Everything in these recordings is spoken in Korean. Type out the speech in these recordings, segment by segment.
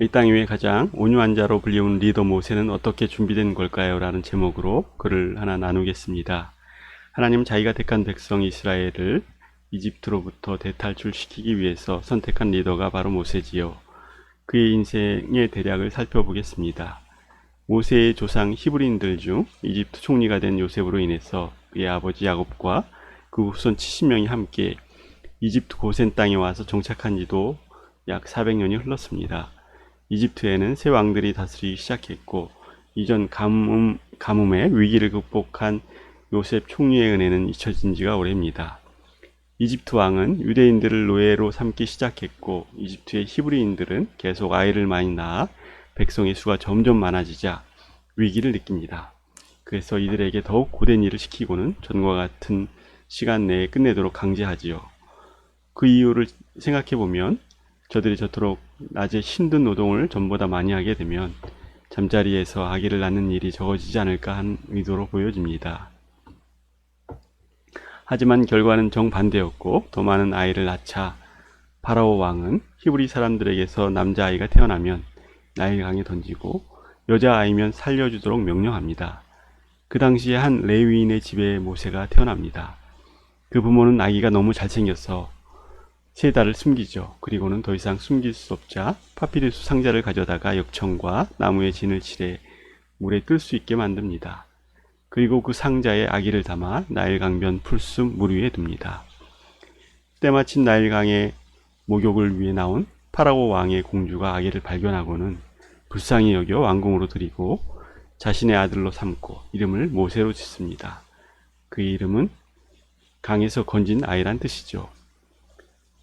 이 땅 위에 가장 온유한 자로 불리운 리더 모세는 어떻게 준비된 걸까요? 라는 제목으로 글을 하나 나누겠습니다. 하나님 자기가 택한 백성 이스라엘을 이집트로부터 대탈출시키기 위해서 선택한 리더가 바로 모세지요. 그의 인생의 대략을 살펴보겠습니다. 모세의 조상 히브리인들 중 이집트 총리가 된 요셉으로 인해서 그의 아버지 야곱과 그 후손 70명이 함께 이집트 고센 땅에 와서 정착한 지도 약 400년이 흘렀습니다. 이집트에는 새 왕들이 다스리기 시작했고 이전 가뭄, 가뭄의 위기를 극복한 요셉 총리의 은혜는 잊혀진 지가 오래입니다. 이집트 왕은 유대인들을 노예로 삼기 시작했고 이집트의 히브리인들은 계속 아이를 많이 낳아 백성의 수가 점점 많아지자 위기를 느낍니다. 그래서 이들에게 더욱 고된 일을 시키고는 전과 같은 시간 내에 끝내도록 강제하지요. 그 이유를 생각해 보면 저들이 저토록 낮에 힘든 노동을 전보다 많이 하게 되면 잠자리에서 아기를 낳는 일이 적어지지 않을까 한 의도로 보여집니다. 하지만 결과는 정반대였고 더 많은 아이를 낳자 파라오 왕은 히브리 사람들에게서 남자아이가 태어나면 나일 강에 던지고 여자아이면 살려주도록 명령합니다. 그 당시에 한 레위인의 집에 모세가 태어납니다. 그 부모는 아기가 너무 잘생겨서 세 달을 숨기죠. 그리고는 더 이상 숨길 수 없자 파피루스 상자를 가져다가 역청과 나무에 진을 칠해 물에 뜰 수 있게 만듭니다. 그리고 그 상자에 아기를 담아 나일강변 풀숲 물 위에 둡니다. 때마침 나일강의 목욕을 위해 나온 파라오 왕의 공주가 아기를 발견하고는 불쌍히 여겨 왕궁으로 들이고 자신의 아들로 삼고 이름을 모세로 짓습니다. 그의 이름은 강에서 건진 아이란 뜻이죠.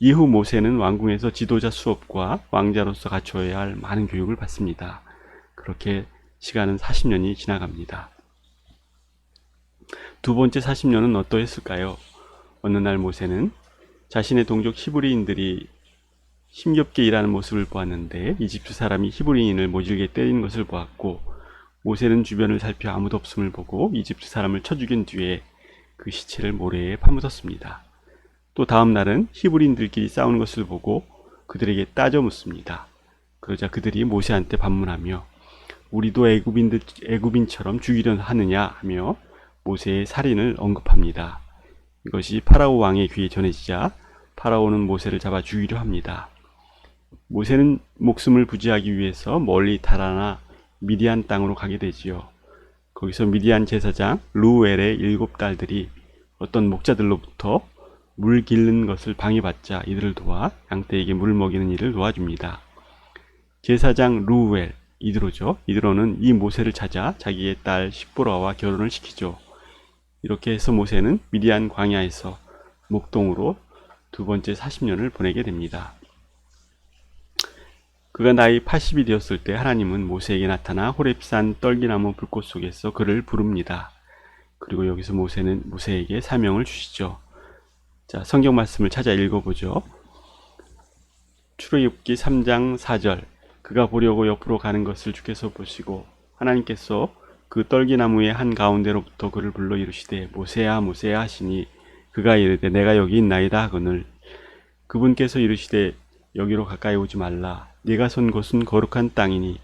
이후 모세는 왕궁에서 지도자 수업과 왕자로서 갖춰야 할 많은 교육을 받습니다. 그렇게 시간은 40년이 지나갑니다. 두 번째 40년은 어떠했을까요? 어느 날 모세는 자신의 동족 히브리인들이 힘겹게 일하는 모습을 보았는데 이집트 사람이 히브리인을 모질게 때리는 것을 보았고 모세는 주변을 살펴 아무도 없음을 보고 이집트 사람을 쳐 죽인 뒤에 그 시체를 모래에 파묻었습니다. 또 다음 날은 히브리인들끼리 싸우는 것을 보고 그들에게 따져 묻습니다. 그러자 그들이 모세한테 반문하며 우리도 애굽인들 애굽인처럼 죽이려 하느냐 하며 모세의 살인을 언급합니다. 이것이 파라오 왕의 귀에 전해지자 파라오는 모세를 잡아 죽이려 합니다. 모세는 목숨을 부지하기 위해서 멀리 달아나 미디안 땅으로 가게 되지요. 거기서 미디안 제사장 루엘의 일곱 딸들이 어떤 목자들로부터 물 길는 것을 방해받자 이들을 도와 양떼에게 물을 먹이는 일을 도와줍니다. 제사장 루엘 이드로죠. 이드로는 이 모세를 찾아 자기의 딸 십보라와 결혼을 시키죠. 이렇게 해서 모세는 미디안 광야에서 목동으로 두 번째 40년을 보내게 됩니다. 그가 나이 80이 되었을 때 하나님은 모세에게 나타나 호렙산 떨기나무 불꽃 속에서 그를 부릅니다. 그리고 여기서 모세는 모세에게 사명을 주시죠. 자, 성경 말씀을 찾아 읽어보죠. 출애굽기 3장 4절. 그가 보려고 옆으로 가는 것을 주께서 보시고 하나님께서 그 떨기나무의 한 가운데로부터 그를 불러 이르시되 모세야 모세야 하시니 그가 이르되 내가 여기 있나이다 하거늘. 그분께서 이르시되 여기로 가까이 오지 말라. 네가 선 곳은 거룩한 땅이니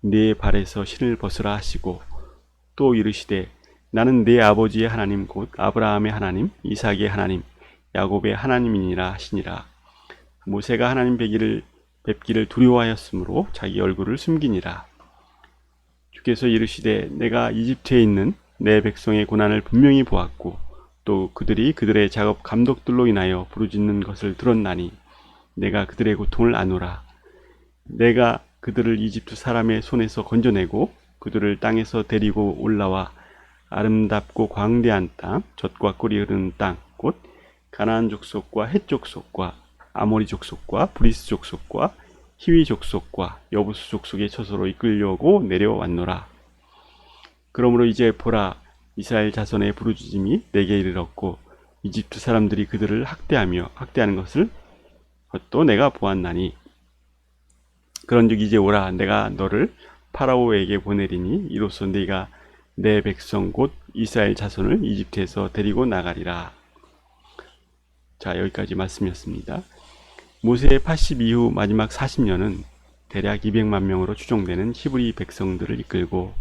네 발에서 신을 벗으라 하시고 또 이르시되 나는 네 아버지의 하나님 곧 아브라함의 하나님 이삭의 하나님 야곱의 하나님이니라 하시니라. 모세가 하나님 뵙기를 뵙기를 두려워하였으므로 자기 얼굴을 숨기니라. 주께서 이르시되 내가 이집트에 있는 내 백성의 고난을 분명히 보았고 또 그들이 그들의 작업 감독들로 인하여 부르짖는 것을 들었나니 내가 그들의 고통을 아노라. 내가 그들을 이집트 사람의 손에서 건져내고 그들을 땅에서 데리고 올라와 아름답고 광대한 땅, 젖과 꿀이 흐르는 땅, 곧 가나안 족속과 헷 족속과 아모리 족속과 브리스 족속과 히위 족속과 여부수 족속의 처소로 이끌려고 내려왔노라. 그러므로 이제 보라 이스라엘 자손의 부르짖음이 내게 이르렀고 이집트 사람들이 그들을 학대하며 학대하는 것을 또 내가 보았나니 그런즉 이제 오라 내가 너를 파라오에게 보내리니 이로써 네가 내 백성 곧 이스라엘 자손을 이집트에서 데리고 나가리라. 자 여기까지 말씀이었습니다. 모세의 80 이후 마지막 40년은 대략 200만 명으로 추정되는 히브리 백성들을 이끌고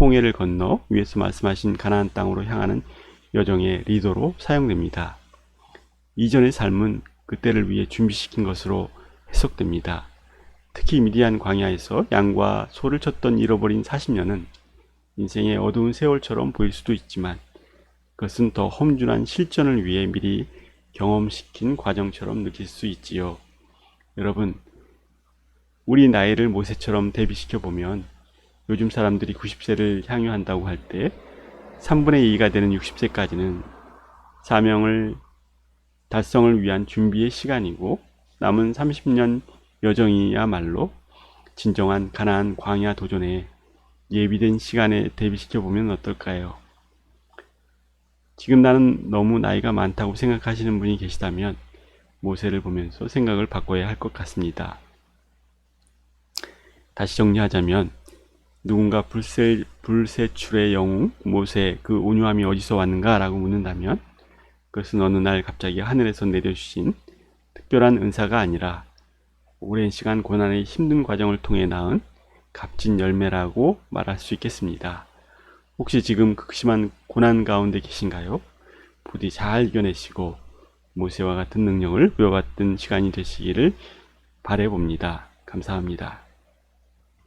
홍해를 건너 위에서 말씀하신 가나안 땅으로 향하는 여정의 리더로 사용됩니다. 이전의 삶은 그때를 위해 준비시킨 것으로 해석됩니다. 특히 미디안 광야에서 양과 소를 쳤던 잃어버린 40년은 인생의 어두운 세월처럼 보일 수도 있지만 그것은 더 험준한 실전을 위해 미리 경험시킨 과정처럼 느낄 수 있지요. 여러분, 우리 나이를 모세처럼 대비시켜 보면 요즘 사람들이 90세를 향유한다고 할 때 3분의 2가 되는 60세까지는 사명을 달성을 위한 준비의 시간이고 남은 30년 여정이야말로 진정한 가나안 광야 도전에 예비된 시간에 대비시켜 보면 어떨까요? 지금 나는 너무 나이가 많다고 생각하시는 분이 계시다면 모세를 보면서 생각을 바꿔야 할 것 같습니다. 다시 정리하자면 누군가 불세, 불세출의 영웅 모세 그 온유함이 어디서 왔는가 라고 묻는다면 그것은 어느 날 갑자기 하늘에서 내려주신 특별한 은사가 아니라 오랜 시간 고난의 힘든 과정을 통해 낳은 값진 열매라고 말할 수 있겠습니다. 혹시 지금 극심한 고난 가운데 계신가요? 부디 잘 이겨내시고 모세와 같은 능력을 부여받던 시간이 되시기를 바래봅니다. 감사합니다.